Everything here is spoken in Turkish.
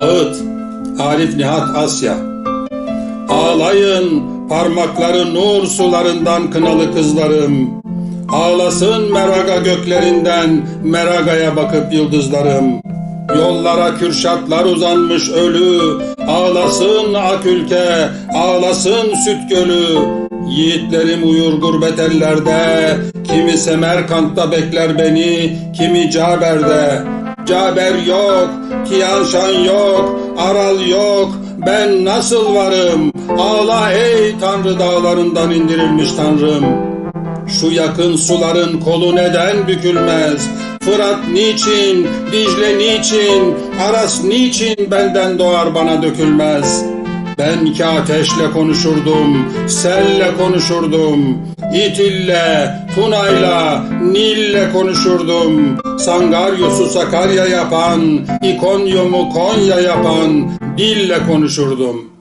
Ağıt, Arif Nihat Asya. Ağlayın parmakları nur sularından kınalı kızlarım. Ağlasın meraga göklerinden meragaya bakıp yıldızlarım. Yollara kürşatlar uzanmış ölü, ağlasın ak ülke, ağlasın süt gölü. Yiğitlerim uyur gurbet ellerde, kimi Semerkant'ta bekler beni, kimi Caber'de. Caber yok, Tiyanşan yok, Aral yok, ben nasıl varım? Ağla ey Tanrı dağlarından indirilmiş Tanrım. Şu yakın suların kolu neden bükülmez? Fırat niçin, Dicle niçin, Aras niçin benden doğar bana dökülmez? Ben ki ateşle konuşurdum, selle konuşurdum, İtille, Tuna'yla, Nil'le konuşurdum. Sangaryos'u Sakarya yapan, İkonyum'u Konya yapan dille konuşurdum.''